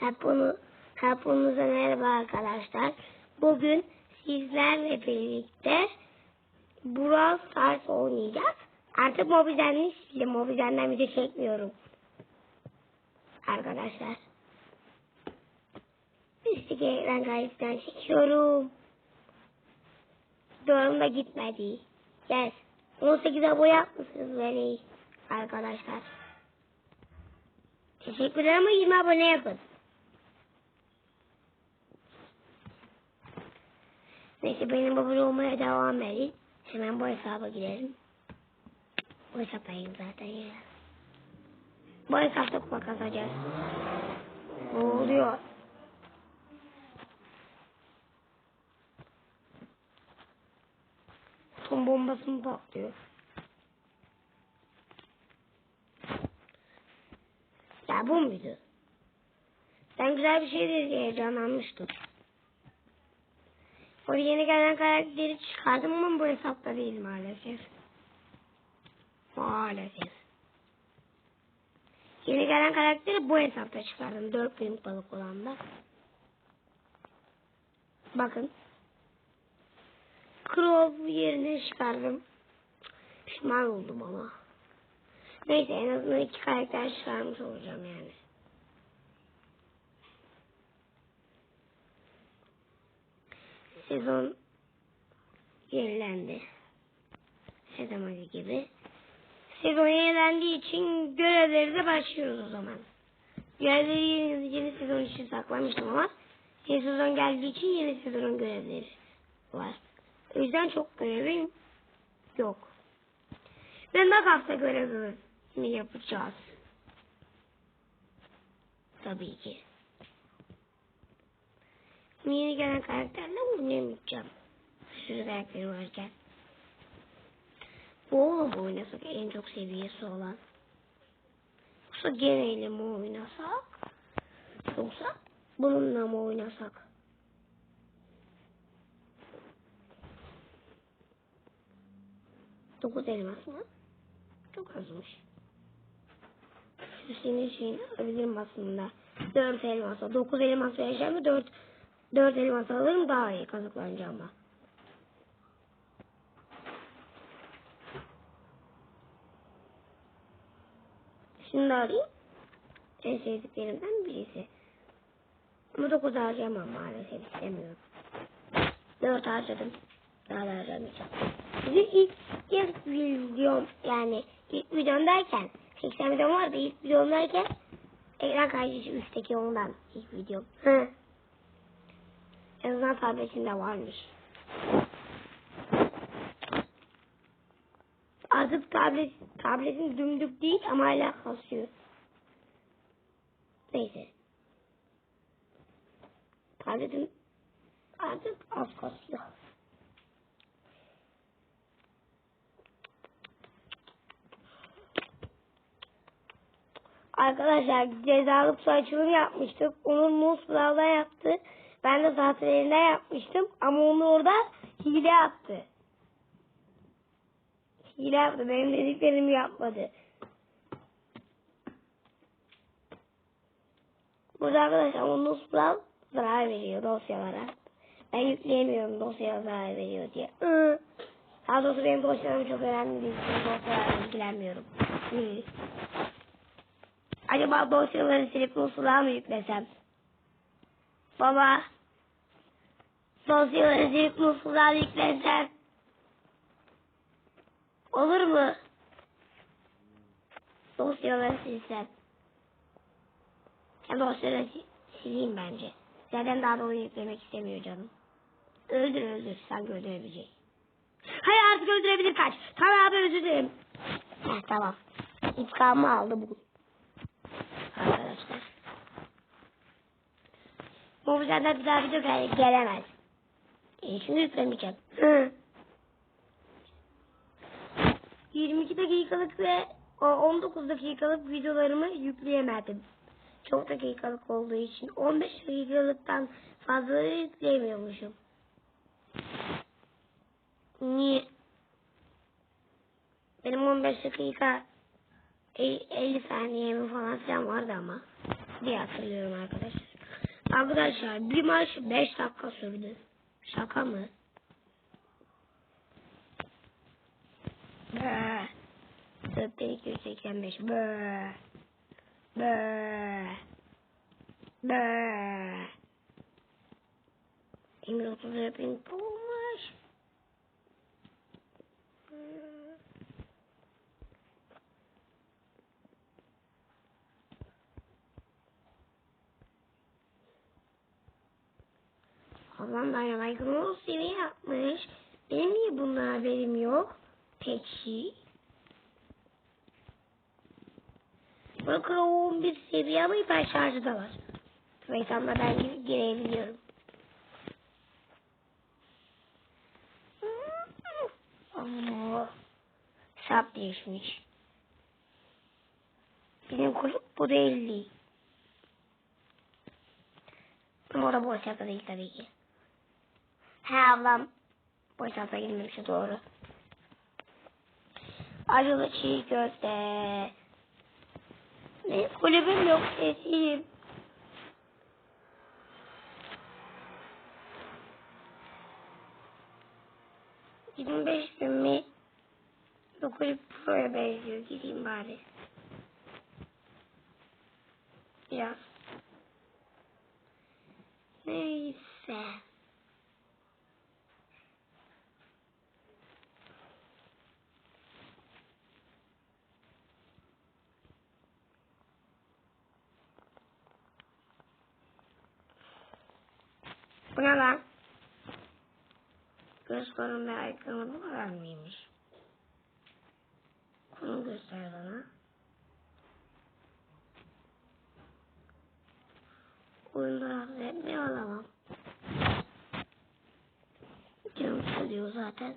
Hepunu, hepinize merhaba arkadaşlar. Bugün sizlerle birlikte Brawl Stars oynayacağız. Artık Mobizen'ini sildim. Mobizen'den video çekmiyorum. Arkadaşlar. Üstteki ekran kayıttan çekiyorum. Doğrum da gitmedi. Yes. 18 abone yapmışsınız beni arkadaşlar. Teşekkürler ama 20 abone yapın. Neyse benim abone olmaya devam edin. Hemen bu hesaba girelim. Bu hesaptayım zaten ya. Bu hesapta kupa kazacağız. Ne oluyor? Tom bombası mı patlıyor? Ya bu muydu? Ben güzel bir şey diye heyecanlanmıştım. O yeni gelen karakteri çıkardım ama bu hesapta değil maalesef. Maalesef. Yeni gelen karakteri bu hesapta çıkardım. 4 bin balık olan da. Bakın. Crow yerine çıkardım. Pişman oldum ama. Neyse en azından iki karakter çıkarmış olacağım yani. Sezon yenilendi. Her zamanki gibi. Sezon yenilendiği için görevleri de başlıyoruz o zaman. Görevleri yeni, yeni sezon için saklamıştım ama yeni sezon geldiği için yeni sezonun görevleri var. O yüzden çok görevim yok. Bak hafta görevimi yapacağız. Tabii ki. Yeni gelen karakterle oynayamayacağım. Sürü karakteri varken. Boğla mı oynasak en çok seviyesi olan? Yoksa geneyle mi oynasak? Yoksa bununla mı oynasak? Dokuz elmas mı? Çok azmış. Şu senin şeyini alabilirim aslında. Dört elmasa. Dokuz elmas vereceğim mi? Dört, dört elmas alırım daha iyi kazıklanacağım ama. Şimdi arayayım. En sevdiklerimden birisi. Ama dokuz harcayamam maalesef istemiyorum. Dört harcadım. Daha da harcamayacağım. Bizim ilk, ilk videom yani ilk videom derken 80 videom vardı ilk videom derken ekran kaydedici üstteki ondan ilk videom. Hı. En azından tabletinde varmış. Artık tablet, tabletin dümdük değil ama hala kasıyor. Neyse. Tabletin artık az kasıyor. Arkadaşlar cezalı kutu açılımı yapmıştık. Onun Muslav'da yaptı. Ben de tahtalarında yapmıştım. Ama onu orada hile yaptı. Hile yaptı. Benim dediklerimi yapmadı. Burada arkadaşlar o Muslav zarar veriyor dosyalara. Ben yükleyemiyorum dosyalara zarar veriyor diye. Hı. Daha doğrusu benim dosyalarım çok önemli değil. Dosyalarla ilgilenmiyorum. Acaba dosyaları silip Musluğa mı yüklesem? Baba. Musluğa yüklesem. Olur mu? Silsem. Ben dosyaları si- sileyim bence. Zaten daha da oyun yüklemek istemiyor canım. Öldür öldür. Sanki öldürebilecek. Hayır artık öldürebilir kaç. Tamam abi özür dilerim. Heh, tamam. İntikamımı aldı bu. Arkadaşlar. Bu bizden bir daha video gel- gelemez. E, şimdi yüklemeyeceğim. Hı. 22 dakikalık ve o 19 dakikalık videolarımı yükleyemedim. Çok dakikalık olduğu için 15 dakikalıktan fazla yükleyemiyormuşum. Niye? Benim 15 dakika e- 50 saniye mi falan filan vardı ama diye hatırlıyorum arkadaşlar. Arkadaşlar bir maç 5 dakika sürdü. Şaka mı? Bööö. 4285 bööö. Bööö. Bööö. Emir 34 bin Ablam Dynamite'ın o seviye yapmış. Benim niye bundan haberim yok? Peki. Bakın o 11 seviye ama hiper şarjı da var. Reytanla ben gir- girebiliyorum. Oo, hesap değişmiş. Benim kulüp bu da 50. Ama o da boş değil tabii ki. He ablam boş hesapta girmemişti doğru. Acılı çiğ köfte. Benim kulübüm yok sesiyim. Yirmi beş gün mü? Bu kulüp proya benziyor. Gideyim bari. Biraz. Neyse. Bu ne lan? Göz ve aykırı bu kadar mıymış? Konum göster bana. Oyunda rahatsız etmiyor alamam. Canım sıkılıyor zaten.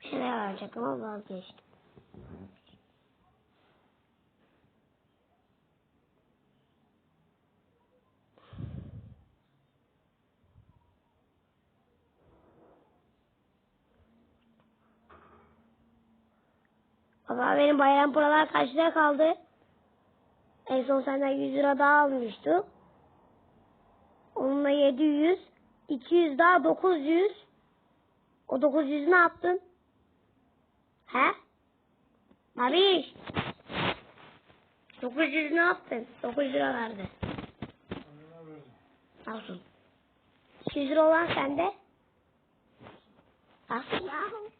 Bir şeyler arayacaktım ama vazgeçtim. Baba benim bayram paralar kaç lira kaldı? En son senden 100 lira daha almıştı. Onunla 700. 200 daha 900. O 900 ne yaptın? He? Mabiş. 900 ne yaptın? 900 lira verdi. Olsun. 200 lira olan sende. Nasıl ya?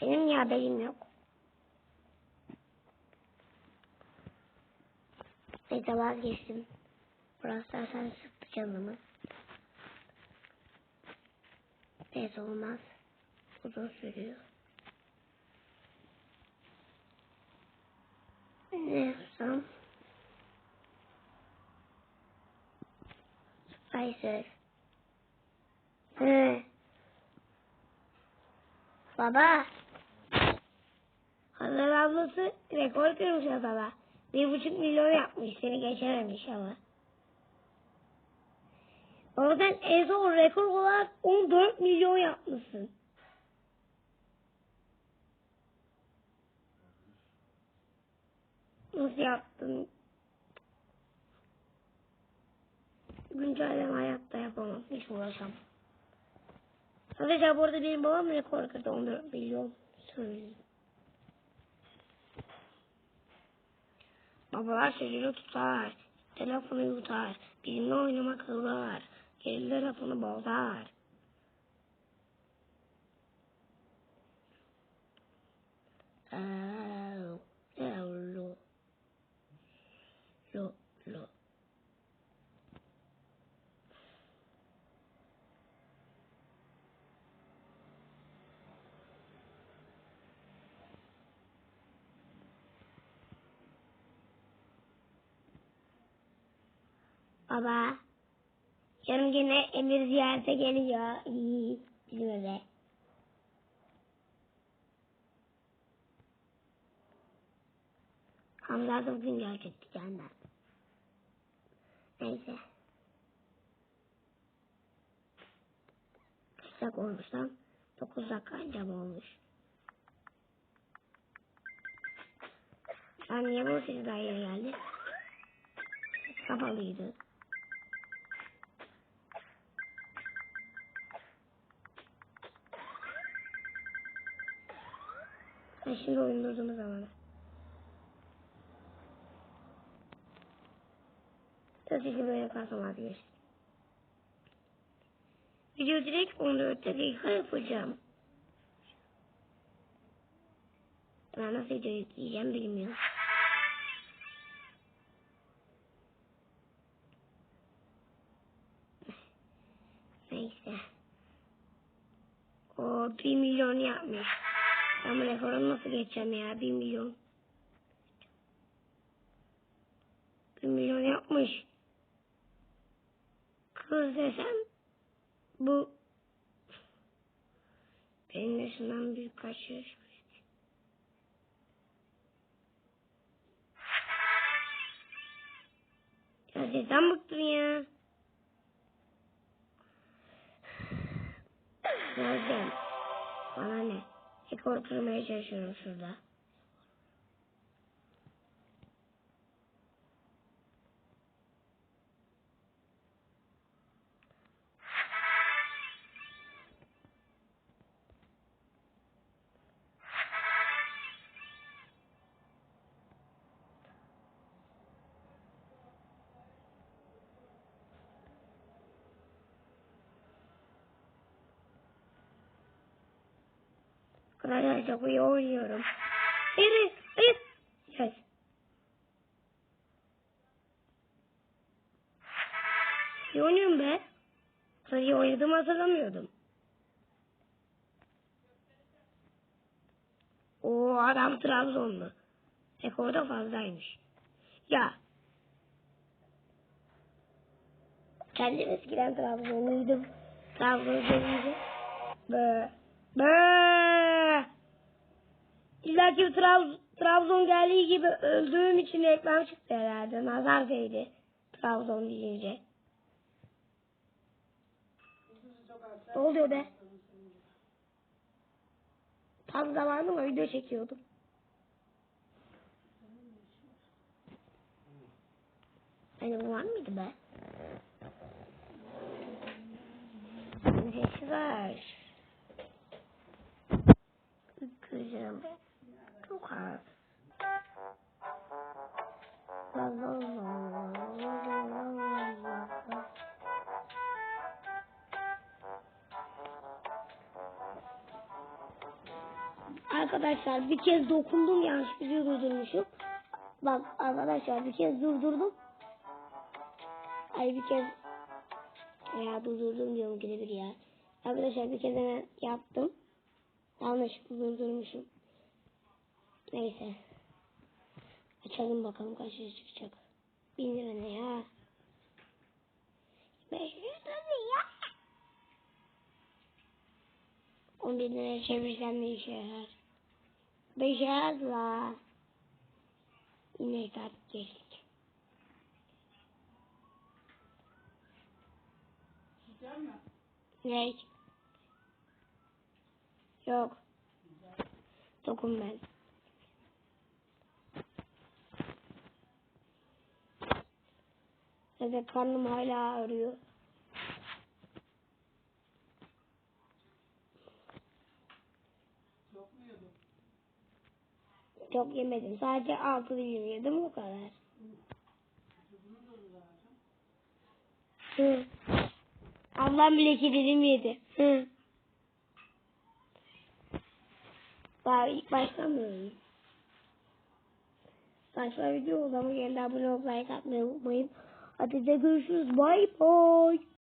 Benim niye haberim yok? Neyse vazgeçtim. Burası sen sıktı canımı. Neyse olmaz. Uzun sürüyor. Ne yapsam? Spicer. He. Baba. Hazar ablası rekor kırmış adama. Bir buçuk milyon yapmış. Seni geçememiş ama. Oradan en son rekor olarak 14 milyon yapmışsın. Nasıl yaptın? Güncelleme hayatta yapamam. Hiç uğraşamam. Arkadaşlar bu arada benim babam rekor kırdı 14 milyon. Söyleyeyim. Babalar çocuğunu tutar. Telefonu yutar. Bizimle oynamak kılar. Geri telefonu bozar. Au, Baba. Yarın yine Emir ziyarete geliyor. İyi. Bizim eve. Hamza da bugün gelecekti canlar. Neyse. Kaç dakika olmuş lan? 9 dakika mi olmuş? Lan niye bu daha yeni geldi? Kapalıydı. Ben şimdi oyun durduğumuz zamanı. Tabii ki böyle kalsam arkadaşlar. Video direkt 14 dakika yapacağım. Ben nasıl video yükleyeceğim bilmiyorum. Neyse. O 1 milyon yapmış. Ben bu rekoru nasıl geçeceğim ya 1 milyon. 1 milyon yapmış. Kız desem bu benim yaşımdan birkaç yaş büyük. Ya sesten bıktım ya. Nereden? Bana ne? Kırmaya çalışıyorum şurada. Arkadaşlar iyi oynuyorum. Hayır, hayır. Yes. İyi oynuyorum be. İyi oynadığımı hatırlamıyordum. O adam Trabzonlu. Rekor da fazlaymış. Ya. Kendim eskiden Trabzonluydum. Trabzon gelince. Böyle. İlla ki Trab Trabzon geldiği gibi öldüğüm için reklam çıktı herhalde. Nazar değdi. Trabzon deyince. Ne oluyor be? Tam zamanında video çekiyordum. Hani bu var mıydı be? Neyse var. Kızım. Çok az. La la la la la la la la. Arkadaşlar bir kez dokundum yanlış bir şey durdurmuşum. Bak arkadaşlar bir kez durdurdum. Ay bir kez ya durdurdum diyorum gide bir ya. Arkadaşlar bir kez hemen yaptım. Yanlışlıkla durdurmuşum. Neyse. Açalım bakalım kaç lira çıkacak. Bin lira ne ya? Beş lira ne ya? On bin liraya çevirsem ne işe yarar? Beş la. Yine artık geçtik. Ne? Yok. Dokun ben. Evet karnım hala ağrıyor. Çok yemedim. Sadece altı dilim yedim o kadar. Hı. Ablam bile iki dilim yedi. Hı. Daha ilk başlamıyorum. Başka video o zaman geldi abone olup like atmayı unutmayın. Hadi de görüşürüz. Bye bye.